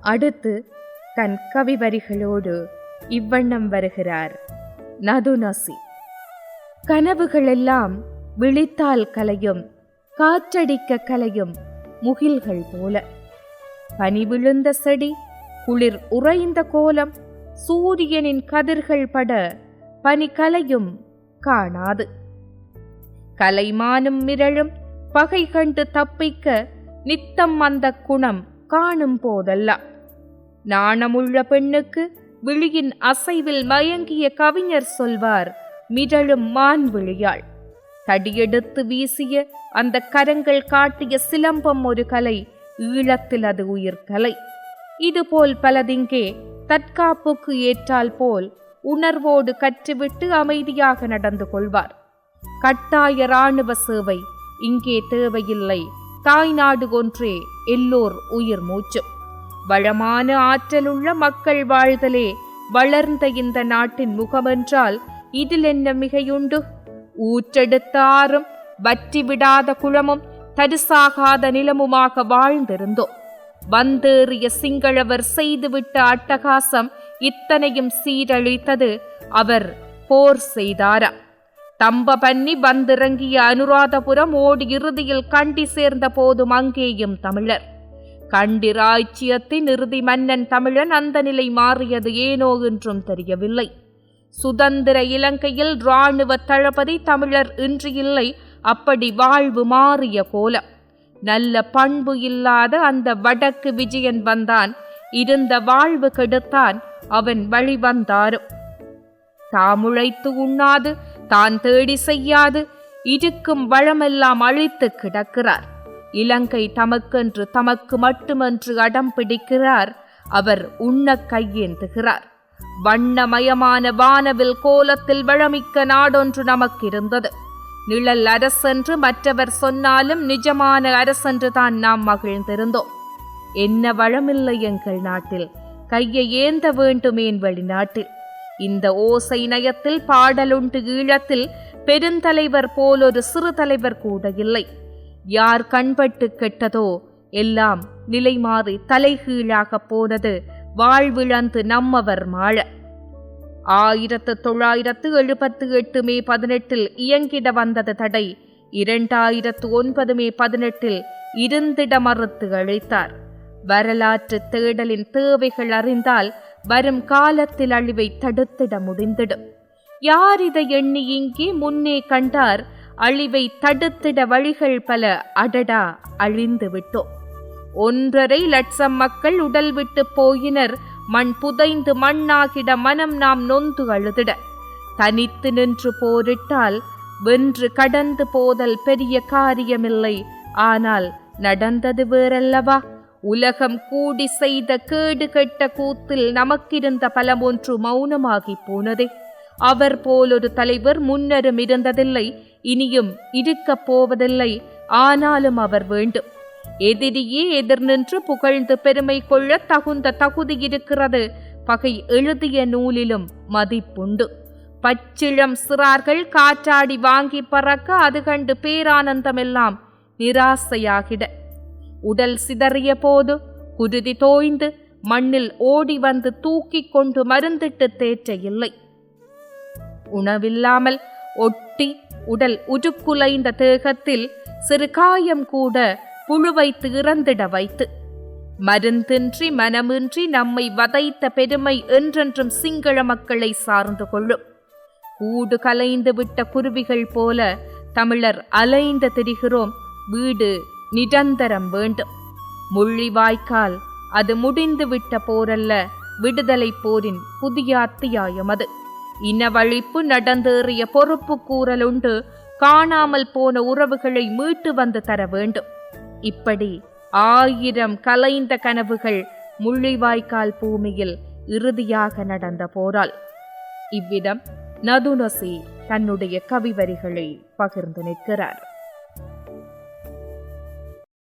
அடுத்து தன் கவி வரிகளோடு இவ்வண்ணம் வருகிறார். நதுநசி. கனவுகளெல்லாம் விழித்தால் கலையும் காற்றடிக்க கலையும் முகில்கள் போல. பனி விழுந்த செடி குளிர் உறைந்த கோலம் சூரியனின் கதிர்கள் பட பனி கலையும் காணாது. கலைமானும் மிரளும் பகை கண்டு தப்பிக்க நித்தம் அந்த குணம் காணும் போதெல்லாம். நாணமுள்ள பெண்ணுக்கு விழியின் அசைவில் மயங்கிய கவிஞர் சொல்வார் மிடழும் மான் விழியாள். தடியெடுத்து வீசிய அந்த கரங்கள் காட்டிய சிலம்பம் ஒரு கலை ஈழத்தில் அது உயிர்கலை இதுபோல் பலதிங்கே தற்காப்புக்கு ஏற்றால் போல் உணர்வோடு கற்றுவிட்டு அமைதியாக நடந்து கொள்வார். கட்டாய இராணுவ சேவை இங்கே தேவையில்லை. தாய்நாடு ஒன்றே எல்லோர் உயிர் மூச்சு. வளமான ஆற்றலுள்ள மக்கள் வாழ்தலே வளர்ந்த இந்த நாட்டின் முகமென்றால் இதில் என்ன மிகையுண்டு? ஊற்றெடுத்த ஆறும் வற்றி விடாத குளமும் தரிசாகாத நிலமுமாக வாழ்ந்திருந்தோம். வந்தேறிய சிங்களவர் செய்துவிட்ட அட்டகாசம் இத்தனையும் சீரழித்தது அவர் போர் செய்தாரா? தம்ப பண்ணி வந்திறங்கிய அனுராதபுரம் ஓடி இறுதியில் கண்டி சேர்ந்த போதும் அங்கேயும் தமிழர். கண்டிராய்ச்சியத்தின் இறுதி மன்னன் தமிழன் அந்த நிலை மாறியது ஏனோ என்றும் தெரியவில்லை. சுதந்திர இலங்கையில் இராணுவ தளபதி தமிழர் இன்று இல்லை அப்படி வாழ்வு மாறிய கோலம். நல்ல பண்பு இல்லாத அந்த வடக்கு விஜயன் வந்தான் இருந்த வாழ்வு கெடுத்தான் அவன் வழி வந்தாரும். தாமுழைத்து உண்ணாது தான் தேடி செய்யாது இருக்கும் வளமெல்லாம் அழித்து கிடக்கிறார். இலங்கை தமக்கென்று தமக்கு மட்டுமென்று அடம் பிடிக்கிறார். அவர் உண்ண கையேந்துகிறார். வண்ணமயமான வானவில் கோலத்தில் வழமிக்க நாடொன்று நமக்கு இருந்தது நிழல் அரசென்று மற்றவர் சொன்னாலும் நிஜமான அரசென்று தான் நாம் மகிழ்ந்திருந்தோம். என்ன வளமில்லை எங்கள் நாட்டில். கையை ஏந்த வேண்டுமேன் வெளிநாட்டில். இந்த ஓசை நயத்தில் பாடலுண்டு ஈழத்தில் பெருந்தலைவர் போலொரு சிறு தலைவர் கூட இல்லை. யார் கண்பட்டு கெட்டதோ எல்லாம் நிலை மாறி தலைகீழாக போனது வாழ்விழந்து நம்மவர் மாழ. ஆயிரத்து தொள்ளாயிரத்து எழுபத்து எட்டு மே பதினெட்டில் இயங்கிட வந்தது தடை இரண்டாயிரத்து ஒன்பது மே பதினெட்டில் இருந்திட மறுத்து அழைத்தார். வரலாற்று தேடலின் தேவைகள் அறிந்தால் வரும் காலத்தில் அழிவை தடுத்திட முடிந்திடும். யார் இதை எண்ணி இங்கே முன்னே கண்டார்? அழிவை தடுத்திட வழிகள் பல அடடா அழிந்து விட்டோம் ஒன்றரை லட்சம் மக்கள் உடல் விட்டு போயினர். மண் புதைந்து மண்ணாகிட மனம் நாம் நொந்து அழுதிட. தனித்து நின்று போரிட்டால் வென்று கடந்து போதல் பெரிய காரியமில்லை. ஆனால் நடந்தது வேறல்லவா? உலகம் கூடி செய்த கேடு கெட்ட கூத்தில் நமக்கிருந்த பலமொன்று மௌனமாகி போனதே. அவர் போலொரு தலைவர் முன்னரும் இருந்ததில்லை. இனியும் இருக்கப் போவதில்லை. ஆனாலும் அவர் வேண்டும். எதிரியே எதிர் நின்று புகழ்ந்து பெருமை கொள்ள தகுந்த தகுதி இருக்கிறது. பகை எழுதிய நூலிலும் மதிப்புண்டு. பச்சிளம் சிறார்கள் காற்றாடி வாங்கி பறக்க அது கண்டு பேரானந்தமெல்லாம் நிராசையாகிட. உடல் சிதறிய போது குருதி தோய்ந்து மண்ணில் ஓடி வந்து தூக்கிக் கொண்டு மருந்திட்டு தேற்ற இல்லை. உணவில்லாமல் ஒட்டி உடல் உருக்குலைந்த தேகத்தில் சிறு காயம் கூட புழு வைத்து இறந்திட வைத்து. மருந்தின்றி மனமின்றி நம்மை வதைத்த பெருமை என்றென்றும் சிங்கள மக்களை சார்ந்து கொள்ளும். கூடு கலைந்து விட்ட குருவிகள் போல தமிழர் அலைந்து திரிகிறோம். வீடு நிரந்தரம் வேண்டும். முள்ளிவாய்க்கால் அது முடிந்து விட்ட போரல்ல. விடுதலை போரின் புதிய அத்தியாயம் அது. இனவழிப்பு நடந்தேறிய பொறுப்பு கூறலுண்டு. காணாமல் போன உறவுகளை மீட்டு வந்து தர வேண்டும். இப்படி ஆயிரம் கலைந்த கனவுகள் முள்ளிவாய்க்கால் பூமியில் இறுதியாக நடந்த போரால். இவ்விதம் நதுனசி தன்னுடைய கவிவரிகளை பகிர்ந்து நிற்கிறார்.